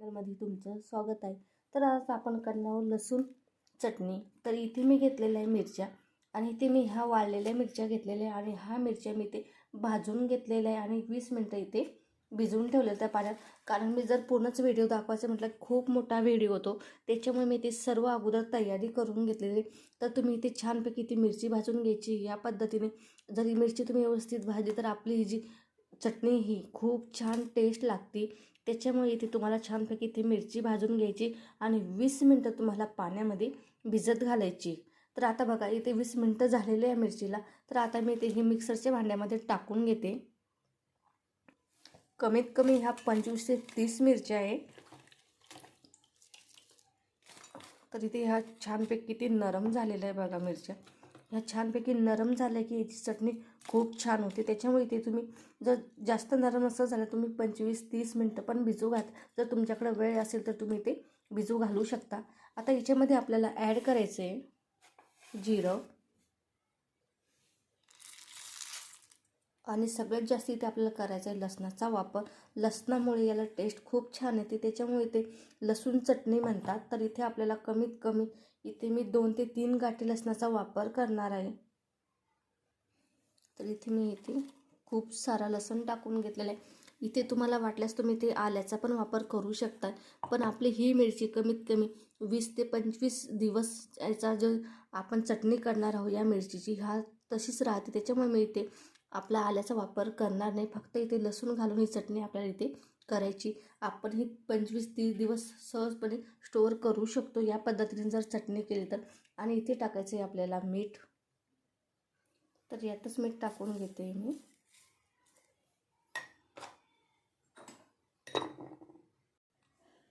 मध्ये तुमचं स्वागत आहे. तर आज आपण करणार आहोत लसूण चटणी. तर इथे मी घेतलेल्या आहे मिरच्या आणि इथे मी ह्या वाळलेल्या मिरच्या घेतलेल्या आहे आणि ह्या मिरच्या मी ते भाजून घेतलेल्या आहे आणि वीस मिनटं इथे भिजवून ठेवलेलं त्या पाण्यात. कारण मी जर पूर्णच व्हिडिओ दाखवायचं म्हटलं खूप मोठा व्हिडिओ होतो. त्याच्यामुळे मी ते सर्व अगोदर तयारी करून घेतलेली तर तुम्ही इथे छानपैकी ती मिरची भाजून घ्यायची. या पद्धतीने जर ही मिरची तुम्ही व्यवस्थित भाजली तर आपली ही जी चटणी ही खूप छान टेस्ट लागते. त्याच्यामुळे इथे तुम्हाला छानपैकी ती मिरची भाजून घ्यायची आणि वीस मिनटं तुम्हाला पाण्यामध्ये भिजत घालायची. तर आता बघा इथे वीस मिनटं झालेले आहे मिरचीला. तर आता मी ते हे मिक्सरच्या भांड्यामध्ये टाकून घेते. कमीत कमी ह्या पंचवीस ते तीस मिरच्या आहे. तर इथे ह्या छानपैकी ते नरम झालेल्या आहे बघा मिरच्या. ह्या छानपैकी नरम झाल्या की याची चटणी खूप छान होते. त्याच्यामुळे ते तुम्ही जर जास्त नरम असं झालं तुम्ही पंचवीस तीस मिनटं पण भिजू घात जर तुमच्याकडे वेळ असेल तर तुम्ही ते भिजू घालू शकता. आता याच्यामध्ये आपल्याला ॲड करायचं आहे जिरं. आणि सगळ्यात जास्त इथे आपल्याला करायचं आहे लसणाचा वापर. लसणामुळे याला टेस्ट खूप छान येते. त्याच्यामुळे ते लसूण चटणी म्हणतात. तर इथे आपल्याला कमीत कमी इथे मी दोन ते तीन गाठी लसणाचा वापर करणार आहे. तर इथे मी इथे खूप सारा लसण टाकून घेतलेला आहे. इथे तुम्हाला वाटल्यास तुम्ही ते आल्याचा पण वापर करू शकता. पण आपली ही मिरची कमीत कमी वीस ते पंचवीस दिवस याचा जो आपण चटणी करणार आहोत या मिरचीची हा तशीच राहते. त्याच्यामुळे मी इथे आपला आल्याचा वापर करणार नाही. फक्त इथे लसूण घालून ही चटणी आपल्याला इथे करायची. आपण ही पंचवीस तीस दिवस सहजपणे स्टोअर करू शकतो. या पद्धतीने जर चटणी केली तर. आणि इथे टाकायचं आहे आपल्याला मीठ. तर यातच मीठ टाकून घेते मी.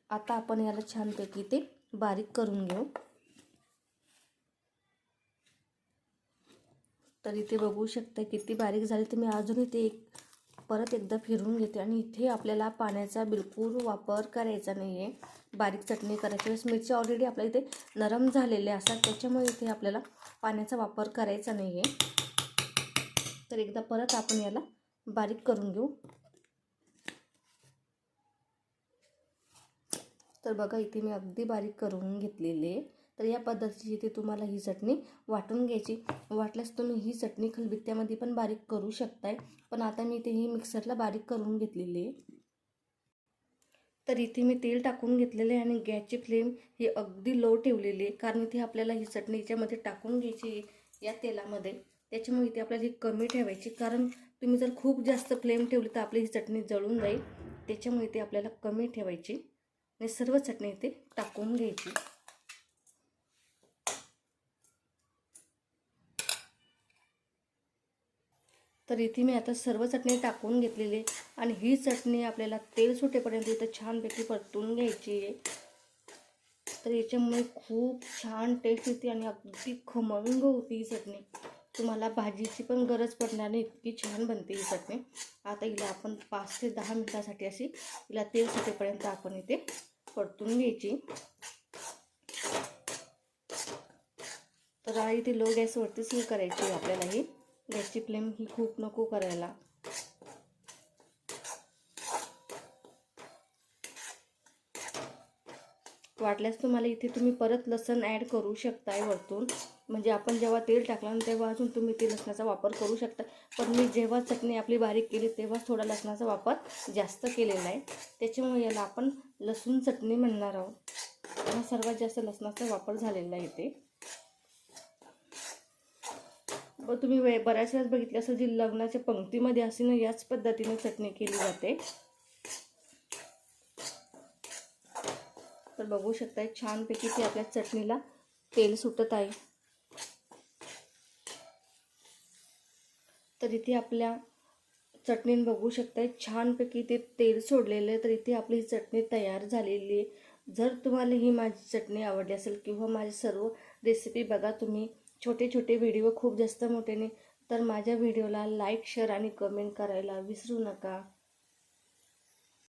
आता आपण याला छानपैकी ते बारीक करून घेऊ. तर इथे बघू शकता किती बारीक झाले. तर मी अजूनही ते एक परत एकदा फिरून घेते आणि इथे आपल्याला पाण्याचा बिलकुल वापर करायचा नाही आहे बारीक चटणी करायची वेळेस मिरची ऑलरेडी आपल्या इथे नरम झालेल्या असतात. त्याच्यामुळे इथे आपल्याला पाण्याचा वापर करायचा नाही आहे तर एकदा परत आपण याला बारीक करून घेऊ. तर बघा इथे मी अगदी बारीक करून घेतलेली. आहे तर या पद्धतीची इथे तुम्हाला ही चटणी वाटून घ्यायची. वाटल्यास तुम्ही ही चटणी खलबित्त्यामध्ये पण बारीक करू शकताय. पण आता मी इथे ही मिक्सरला बारीक करून घेतलेली आहे. तर इथे मी तेल टाकून घेतलेले आहे आणि गॅसची फ्लेम ही अगदी लो ठेवलेली आहे. कारण इथे आपल्याला ही चटणी याच्यामध्ये टाकून घ्यायची या तेलामध्ये. त्याच्यामुळे इथे आपल्याला ही कमी ठेवायची कारण तुम्ही जर खूप जास्त फ्लेम ठेवली तर आपली ही चटणी जळून जाईल. त्याच्यामुळे इथे आपल्याला कमी ठेवायची आणि सर्व चटणी इथे टाकून घ्यायची तर इथे मी आता सर्व चटणी टाकून घेतलेली आहे. आणि ही चटणी आपल्याला तेल सुटेपर्यंत इथं छानपैकी परतून घ्यायची आहे. तर याच्यामुळे खूप छान टेस्ट येते आणि अगदी खमंग होती ही चटणी. तुम्हाला भाजीची पण गरज पडणार नाही इतकी छान बनते ही चटणी. आता हिला आपण पाच ते दहा मिनटासाठी अशी हिला तेल सुटेपर्यंत आपण इथे परतून घ्यायची. तर इथे लो गॅसवरतीच ही करायची आपल्याला ही. गॅसची फ्लेम ही खूप नको करायला. वाटल्यास तुम्हाला इथे तुम्ही परत लसण ॲड करू शकताय वरतून. म्हणजे आपण जेव्हा तेल टाकलं ना तेव्हा अजून तुम्ही ते लसणाचा वापर करू शकता. पण मी जेव्हा चटणी आपली बारीक केली तेव्हा थोडा लसणाचा वापर जास्त केलेला आहे. त्याच्यामुळे याला आपण लसूण चटणी म्हणणार आहोत. हा सर्वात जास्त लसणाचा वापर झालेला आहे इथे व तुम्ही वे बऱ्याच वेळेस बघितलं असं जी लग्नाच्या पंक्तीमध्ये असे ना याच पद्धतीने चटणी केली जाते. तर बघू शकताय छानपैकी ती आपल्या चटणीला तेल सुटत आहे. तर इथे आपल्या चटणीन बघू शकताय छानपैकी ते तेल सोडलेलं आहे. तर इथे आपली ही चटणी तयार झालेली आहे. जर तुम्हाला ही माझी चटणी आवडली असेल किंवा माझी सर्व रेसिपी बघा तुम्ही छोटे छोटे व्हिडिओ खूप जास्त मोठे नाही तर माझ्या व्हिडिओला लाईक शेअर आणि कमेंट करायला विसरू नका.